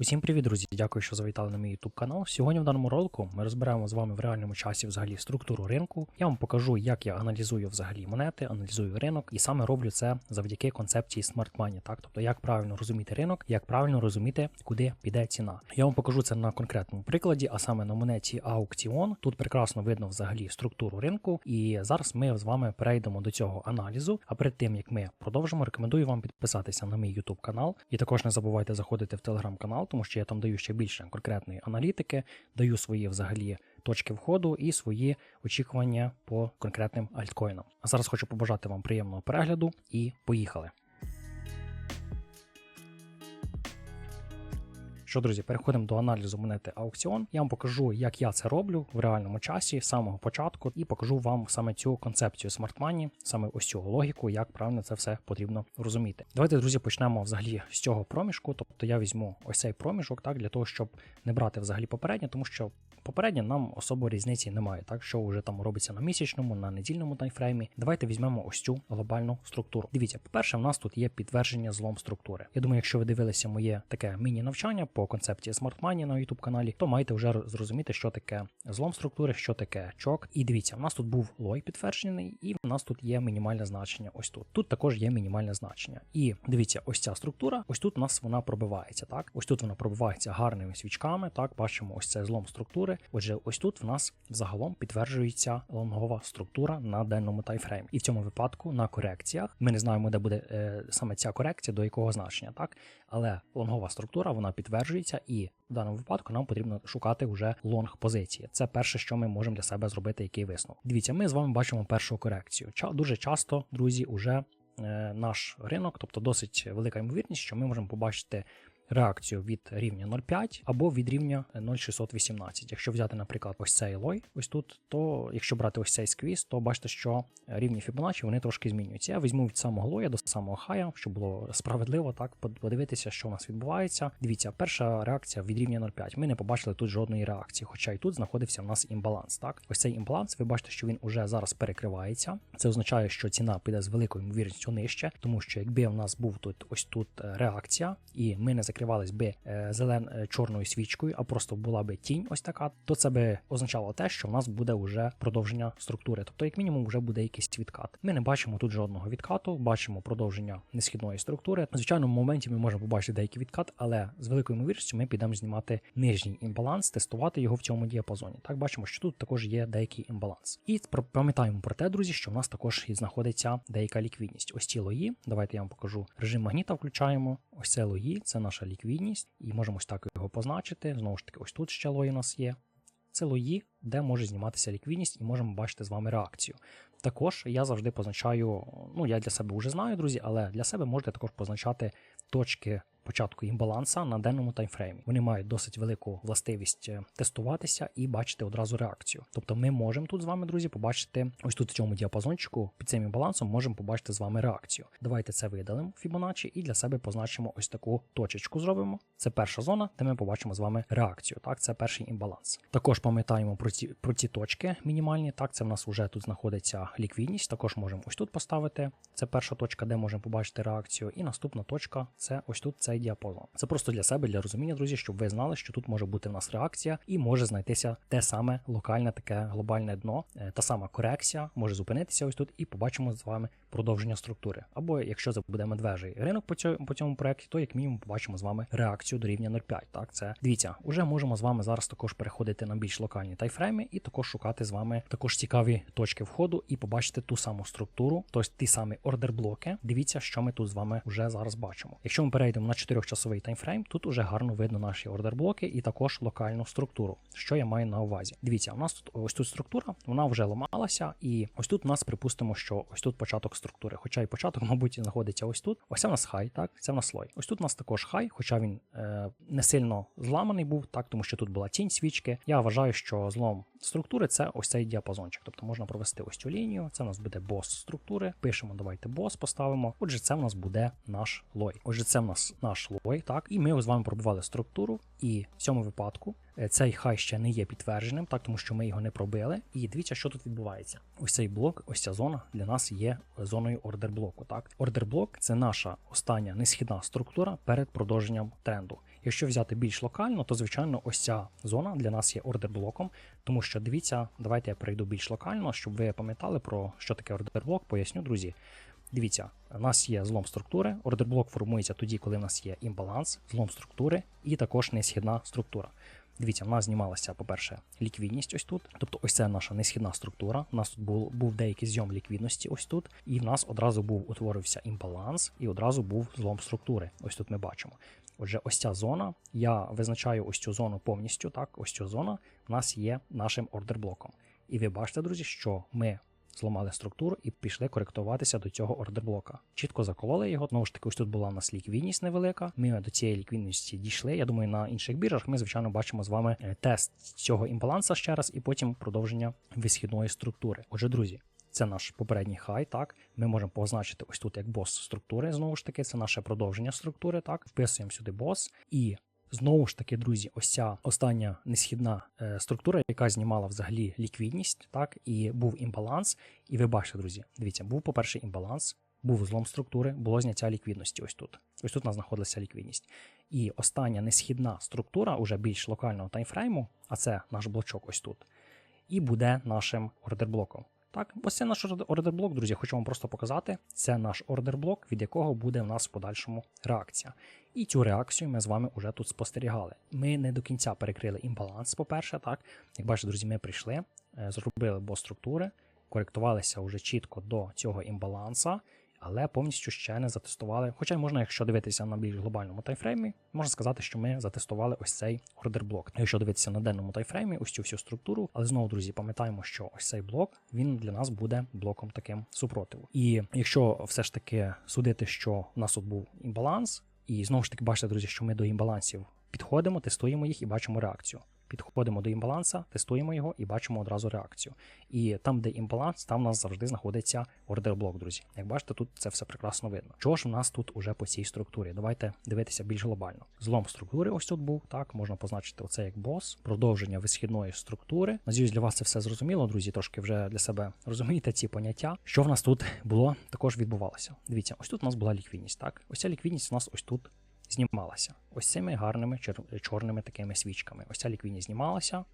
Усім привіт, друзі! Дякую, що завітали на мій YouTube канал. Сьогодні в даному ролику ми розберемо з вами в реальному часі взагалі структуру ринку. Я вам покажу, як я аналізую взагалі монети, аналізую ринок, і саме роблю це завдяки концепції Smart Money, так тобто як правильно розуміти ринок, як правильно розуміти, куди піде ціна. Я вам покажу це на конкретному прикладі, а саме на монеті Аукціон. Тут прекрасно видно взагалі структуру ринку, і зараз ми з вами перейдемо до цього аналізу. А перед тим як ми продовжимо, рекомендую вам підписатися на мій YouTube канал. І також не забувайте заходити в телеграм-канал, тому що я там даю ще більше конкретної аналітики, даю свої взагалі точки входу і свої очікування по конкретним альткоїнам. А зараз хочу побажати вам приємного перегляду і поїхали. Що, друзі, переходимо до аналізу монети аукціон. Я вам покажу, як я це роблю в реальному часі з самого початку, і покажу вам саме цю концепцію Money, саме ось цю логіку, як правильно це все потрібно розуміти. Давайте, друзі, почнемо взагалі з цього проміжку. Тобто я візьму ось цей проміжок, так для того, щоб не брати взагалі попереднє, тому що попереднє нам особо різниці немає, так що вже там робиться на місячному, на недільному таймфреймі. Давайте візьмемо ось цю глобальну структуру. Дивіться, по-перше, в нас тут є підтвердження злом структури. Я думаю, якщо ви дивилися моє таке міні-навчання по концепції Smart Money на YouTube каналі, то маєте вже зрозуміти, що таке злом структури, що таке чок. І дивіться, в нас тут був лой підтверджений, і в нас тут є мінімальне значення. Ось тут. Тут також є мінімальне значення. І дивіться, ось ця структура, ось тут у нас вона пробивається. Так, ось тут вона пробивається гарними свічками. Так, бачимо, ось це злом структури. Отже, ось тут в нас загалом підтверджується лонгова структура на денному таймфреймі. І в цьому випадку на корекціях ми не знаємо, де буде е, саме ця корекція, до якого значення, так але лонгова структура вона підтверджується, і в даному випадку нам потрібно шукати вже лонг позиції. Це перше, що ми можемо для себе зробити, який висновок. Дивіться, ми з вами бачимо першу корекцію. Дуже часто, друзі, уже е, наш ринок, тобто досить велика ймовірність, що ми можемо побачити. Реакцію від рівня 0,5 або від рівня 0,618. Якщо взяти, наприклад, ось цей лой, ось тут, то якщо брати ось цей сквіз, то бачите, що рівні Fibonacci вони трошки змінюються. Я візьму від самого лоя до самого хая, щоб було справедливо, так подивитися, що у нас відбувається. Дивіться, перша реакція від рівня 0,5. Ми не побачили тут жодної реакції, хоча і тут знаходився в нас імбаланс. Так, ось цей імбаланс, ви бачите, що він уже зараз перекривається. Це означає, що ціна піде з великою ймовірністю нижче, тому що якби в нас був тут ось тут реакція, і ми не закривались би зелен чорною свічкою, а просто була би тінь, ось така, то це би означало те, що в нас буде вже продовження структури. Тобто, як мінімум, вже буде якийсь відкат. Ми не бачимо тут жодного відкату, бачимо продовження несхідної структури. Звичайно, в моменті ми можемо побачити деякий відкат, але з великою ймовірністю ми підемо знімати нижній імбаланс, тестувати його в цьому діапазоні. Так бачимо, що тут також є деякий імбаланс. І пам'ятаємо про те, друзі, що в нас також і знаходиться деяка ліквідність. Ось ці лої. Давайте я вам покажу. Режим магніта включаємо. Ось це лої, це наша ліквідність, і можемо ось так його позначити. Знову ж таки, ось тут ще лої у нас є. Це лої, де може зніматися ліквідність, і можемо бачити з вами реакцію. Також я завжди позначаю, ну я для себе вже знаю, друзі, але для себе можете також позначати точки початку імбаланса на денному таймфреймі. Вони мають досить велику властивість тестуватися і бачити одразу реакцію. Тобто ми можемо тут з вами, друзі, побачити ось тут в цьому діапазончику під цим імбалансом можемо побачити з вами реакцію. Давайте це видалимо Fibonacci і для себе позначимо ось таку точечку. Зробимо. Це перша зона, де ми побачимо з вами реакцію. Так, це перший імбаланс. Також пам'ятаємо про ці про ці точки мінімальні. Так, це в нас вже тут знаходиться ліквідність. Також можемо ось тут поставити. Це перша точка, де можемо побачити реакцію. І наступна точка це ось тут цей діапазон. Це просто для себе, для розуміння, друзі, щоб ви знали, що тут може бути в нас реакція, і може знайтися те саме локальне таке глобальне дно, та сама корекція може зупинитися ось тут, і побачимо з вами продовження структури. Або якщо це буде медвежий ринок по цьому по цьому проекті, то як мінімум побачимо з вами реакцію до рівня 0,5. Так, це дивіться, уже можемо з вами зараз також переходити на більш локальні тайфрейми і також шукати з вами також цікаві точки входу і побачити ту саму структуру, тобто ті самі ордер-блоки. Дивіться, що ми тут з вами вже зараз бачимо. Якщо ми перейдемо на 4-часовий таймфрейм, тут уже гарно видно наші ордер-блоки і також локальну структуру. Що я маю на увазі? Дивіться, у нас тут ось тут структура, вона вже ламалася, і ось тут у нас припустимо, що ось тут початок структури. Хоча і початок, мабуть, знаходиться ось тут. Ось це в нас хай, так, це в нас слой. Ось тут у нас також хай, хоча він е, не сильно зламаний був, так, тому що тут була тінь свічки. Я вважаю, що злом структури це ось цей діапазончик. Тобто можна провести ось цю лінію. Це в нас буде бос структури. Пишемо, давайте бос поставимо. Отже, це в нас буде наш лой. Отже, це в нас наш лой, так, і ми з вами пробували структуру. І в цьому випадку цей хай ще не є підтвердженим, так тому що ми його не пробили. І дивіться, що тут відбувається. Ось цей блок, ось ця зона для нас є зоною ордер блоку. Так, ордер блок це наша остання несхідна структура перед продовженням тренду. Якщо взяти більш локально, то звичайно ось ця зона для нас є ордер-блоком, тому що дивіться, давайте я перейду більш локально, щоб ви пам'ятали про що таке ордер-блок, поясню, друзі. Дивіться, у нас є злом структури. Ордерблок формується тоді, коли в нас є імбаланс, злом структури і також несхідна структура. Дивіться, в нас знімалася, по-перше, ліквідність ось тут. Тобто, ось це наша несхідна структура. У нас тут був, був деякий зйом ліквідності ось тут, і в нас одразу був утворився імбаланс, і одразу був злом структури. Ось тут ми бачимо. Отже, ось ця зона. Я визначаю ось цю зону повністю. Так, ось ця зона в нас є нашим ордерблоком. І ви бачите, друзі, що ми зламали структуру і пішли коректуватися до цього ордерблока. Чітко закололи його. Знову ж таки, ось тут була у нас ліквідність невелика. Ми до цієї ліквідності дійшли. Я думаю, на інших біржах ми, звичайно, бачимо з вами е, тест цього імбаланса ще раз, і потім продовження висхідної структури. Отже, друзі. Це наш попередній хай, так. Ми можемо позначити ось тут як бос структури. Знову ж таки, це наше продовження структури. Так, вписуємо сюди бос і Знову ж таки, друзі, ось ця остання несхідна е, структура, яка знімала взагалі ліквідність, так, і був імбаланс. І ви бачите, друзі, дивіться, був, по-перше, імбаланс, був злом структури, було зняття ліквідності. Ось тут. Ось тут у нас знаходилася ліквідність. І остання несхідна структура, уже більш локального таймфрейму, а це наш блочок ось тут, і буде нашим ордерблоком. Так, ось це наш ордерблок, друзі. Хочу вам просто показати. Це наш ордерблок, від якого буде в нас в подальшому реакція. І цю реакцію ми з вами вже тут спостерігали. Ми не до кінця перекрили імбаланс, по-перше, так. Як бачите, друзі, ми прийшли, е, зробили бо структури, коректувалися вже чітко до цього імбаланса але повністю ще не затестували. Хоча можна, якщо дивитися на більш глобальному тайфреймі, можна сказати, що ми затестували ось цей ордер-блок. Якщо дивитися на денному тайфреймі, ось цю всю структуру, але знову, друзі, пам'ятаємо, що ось цей блок він для нас буде блоком таким супротиву. І якщо все ж таки судити, що у нас тут був імбаланс, і знову ж таки бачите, друзі, що ми до імбалансів підходимо, тестуємо їх і бачимо реакцію. Підходимо до імбаланса, тестуємо його і бачимо одразу реакцію. І там, де імбаланс, там у нас завжди знаходиться ордерблок, друзі. Як бачите, тут це все прекрасно видно. Чого ж в нас тут уже по цій структурі? Давайте дивитися більш глобально. Злом структури ось тут був. Так, можна позначити оце як бос, продовження висхідної структури. Надіюсь, для вас це все зрозуміло, друзі. Трошки вже для себе розумієте ці поняття. Що в нас тут було, також відбувалося. Дивіться, ось тут у нас була ліквідність. Так, ось ця ліквідність у нас ось тут знімалася. Ось цими гарними чор чорними такими свічками. Ось ця ліквідність знімалася.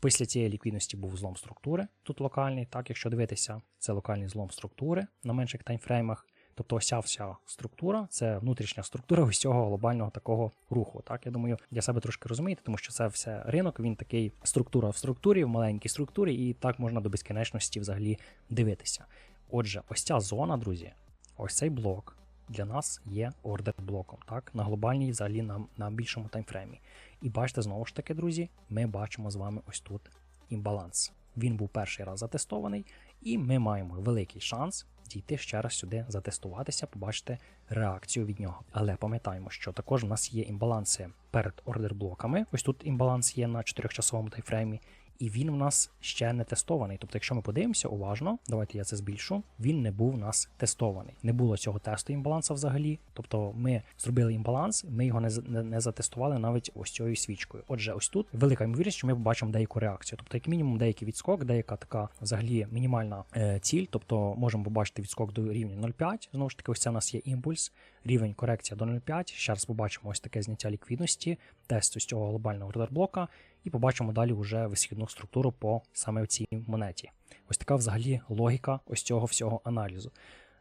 Після цієї ліквідності був злом структури, тут локальний. Так, якщо дивитися, це локальний злом структури на менших таймфреймах. Тобто ось ця вся структура, це внутрішня структура ось цього глобального такого руху. Так, я думаю, для себе трошки розумієте, тому що це все ринок, він такий структура в структурі, в маленькій структурі, і так можна до безкінечності взагалі дивитися. Отже, ось ця зона, друзі, ось цей блок для нас є ордер-блоком, так, на глобальній, взагалі на, на більшому таймфреймі. І бачите, знову ж таки, друзі, ми бачимо з вами ось тут імбаланс. Він був перший раз затестований, і ми маємо великий шанс дійти ще раз сюди, затестуватися, побачити реакцію від нього. Але пам'ятаємо, що також в нас є імбаланси перед ордер-блоками. Ось тут імбаланс є на 4-часовому таймфреймі, і він у нас ще не тестований. Тобто, якщо ми подивимося уважно, давайте я це збільшу. Він не був у нас тестований. Не було цього тесту імбаланса взагалі. Тобто ми зробили імбаланс, ми його не не, не затестували навіть ось цією свічкою. Отже, ось тут велика ймовірність, що ми побачимо деяку реакцію. Тобто, як мінімум, деякий відскок, деяка така взагалі мінімальна е, ціль. Тобто можемо побачити відскок до рівня 0,5. Знову ж таки, ось це у нас є імпульс, рівень корекція до 0,5. Ще раз побачимо ось таке зняття ліквідності, тест ось цього глобального ордерблока і побачимо далі вже висхідну структуру по саме цій монеті. Ось така взагалі логіка ось цього всього аналізу.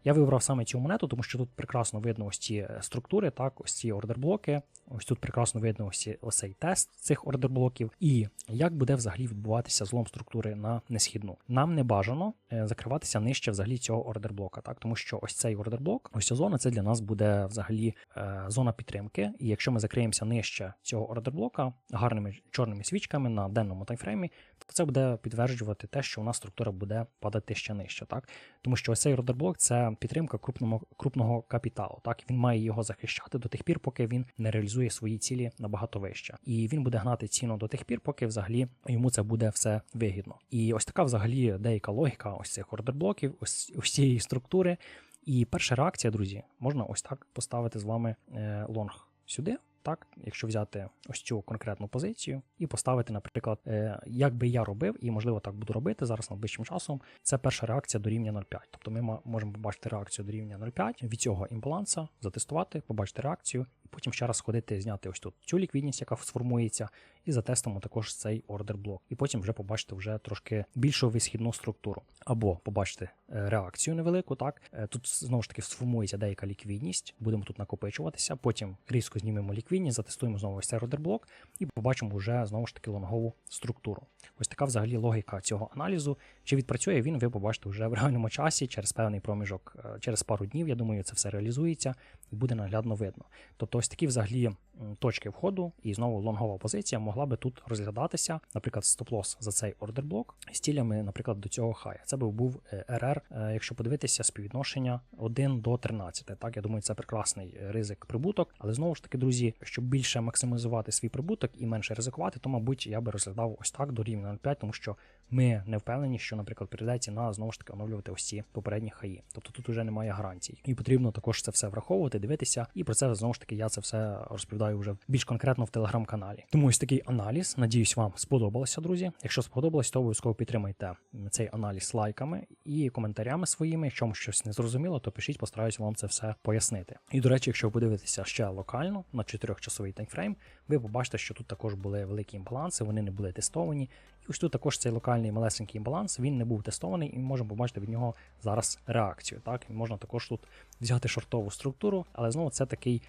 Я вибрав саме цю монету, тому що тут прекрасно видно ось ці е, структури, так, ось ці ордерблоки. Ось тут прекрасно видно ось, цей тест цих ордерблоків. І як буде взагалі відбуватися злом структури на несхідну. Нам не бажано е, закриватися нижче взагалі цього ордерблока, так, тому що ось цей ордерблок, ось ця зона, це для нас буде взагалі е, зона підтримки. І якщо ми закриємося нижче цього ордерблока гарними чорними свічками на денному таймфреймі, то це буде підтверджувати те, що у нас структура буде падати ще нижче, так тому що ось цей ордерблок це підтримка крупного крупного капіталу. Так він має його захищати до тих пір, поки він не реалізує свої цілі набагато вище, і він буде гнати ціну до тих пір, поки взагалі йому це буде все вигідно. І ось така взагалі деяка логіка ось цих ордерблоків, ось ось цієї структури. І перша реакція, друзі, можна ось так поставити з вами е, лонг сюди так, якщо взяти ось цю конкретну позицію і поставити, наприклад, е, як би я робив, і можливо так буду робити зараз найближчим часом. Це перша реакція до рівня 0,5. Тобто ми можемо побачити реакцію до рівня 0,5 від цього імбаланса, затестувати, побачити реакцію і Потім ще раз сходити, зняти ось тут цю ліквідність, яка сформується, і затестимо також цей ордер блок. І потім вже побачите вже трошки більшу висхідну структуру. Або побачите е, реакцію невелику. Так Е, тут знову ж таки сформується деяка ліквідність, будемо тут накопичуватися. Потім різко знімемо ліквідність, затестуємо знову ось цей ордер блок і побачимо вже знову ж таки лонгову структуру. Ось така взагалі логіка цього аналізу. Чи відпрацює він, ви побачите вже в реальному часі через певний проміжок, е, через пару днів. Я думаю, це все реалізується і буде наглядно видно. Тобто, ось такі взагалі точки входу, і знову лонгова позиція могла би тут розглядатися, наприклад, стоп-лосс за цей ордер блок з цілями, наприклад, до цього хая. Це би був е, РР, е, якщо подивитися співвідношення 1 до 13. Так, я думаю, це прекрасний е, ризик прибуток. Але знову ж таки, друзі, щоб більше максимізувати свій прибуток і менше ризикувати, то мабуть я би розглядав ось так до рівня 0,5, тому що ми не впевнені, що, наприклад, прийде ціна знову ж таки оновлювати ці попередні хаї. Тобто тут вже немає гарантій. І потрібно також це все враховувати, дивитися. І про це знову ж таки я це все розповідаю вже більш конкретно в телеграм-каналі. Тому ось такий аналіз. Надіюсь, вам сподобалося, друзі. Якщо сподобалось, то обов'язково підтримайте цей аналіз лайками і коментарями своїми. Якщо вам щось не зрозуміло, то пишіть, постараюсь вам це все пояснити. І до речі, якщо ви подивитеся ще локально на 4-часовий таймфрейм, ви побачите, що тут також були великі імбаланси, вони не були тестовані. І ось тут також цей локальний малесенький імбаланс, він не був тестований, і ми можемо побачити від нього зараз реакцію. Так, і можна також тут взяти шортову структуру, але знову це такий.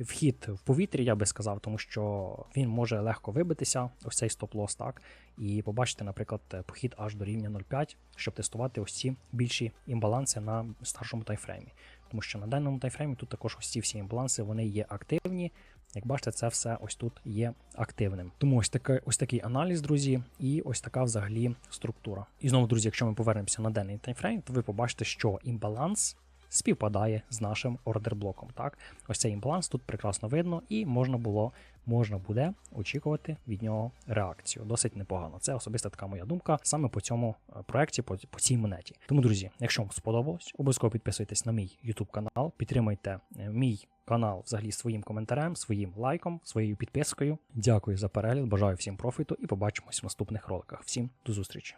Вхід в повітрі, я би сказав, тому що він може легко вибитися, ось цей стоп-лосс, так, і побачити, наприклад, похід аж до рівня 0,5, щоб тестувати ось ці більші імбаланси на старшому таймфреймі. Тому що на даному таймфреймі тут також ось ці всі імбаланси вони є активні. Як бачите, це все ось тут є активним. Тому ось таке, ось такий аналіз, друзі, і ось така взагалі структура. І знову, друзі, якщо ми повернемося на денний таймфрейм, то ви побачите, що імбаланс співпадає з нашим ордерблоком. Так, ось цей імбаланс тут прекрасно видно, і можна було, можна буде очікувати від нього реакцію. Досить непогано. Це особиста така моя думка саме по цьому е, проекті, по, по цій монеті. Тому, друзі, якщо вам сподобалось, обов'язково підписуйтесь на мій YouTube канал, підтримуйте е, мій канал взагалі своїм коментарем, своїм лайком, своєю підпискою. Дякую за перегляд, бажаю всім профіту і побачимось в наступних роликах. Всім до зустрічі!